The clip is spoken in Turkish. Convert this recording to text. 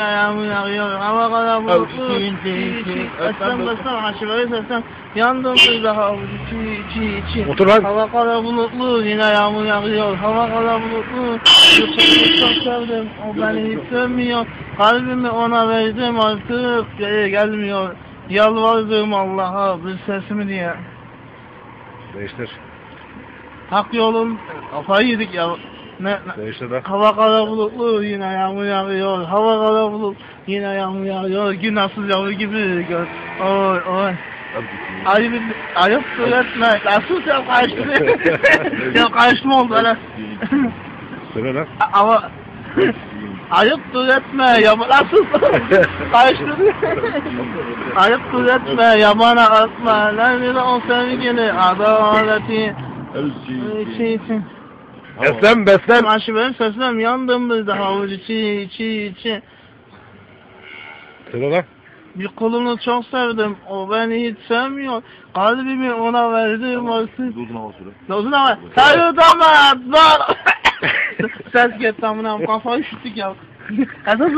Yağmur yağıyor, hava kara bulutlu. Esen besen aşırı sesen, yandım bir daha çi çi çi. Otur lan. Hava kara bulutlu, yine yağmur yağıyor, hava kara bulutlu. Yurtunu çok sevdim, o beni hiç sevmiyor. Kalbimi ona verdim artık, geri gelmiyor. Yalvardım Allah'a bir sesimi diye. Değiştir. Hak yolun, kafayı yedik ya. Ne, ne? Lan. Hava kara bulutlu yine yağmur yağıyor. Hava kara bulut yine yağmur yağıyor. Günahsız yavru gibi gör. Oy oy. Ayıp, ayıp söyletme. Nasıl sen kaçtın? ya kaçma oldu hele. Söyle lan. Ama ayıp söyletme. Ya nasıl kaçtın? ayıp söyletme. Yabana atma. Nerede o sevgili adaleti. Şey için. Beslen. Maaşı benim seslerim yandım bizde havuç içi içi içi. Söyle lan. Bir kulunu çok sevdim. O beni hiç sevmiyor. Kalbimi ona verdim. Artık. Uzun hava süre. Uzun ama. Sayıldamaz. Zor. Ses get tamam. Kafayı üşüttük ya. Esas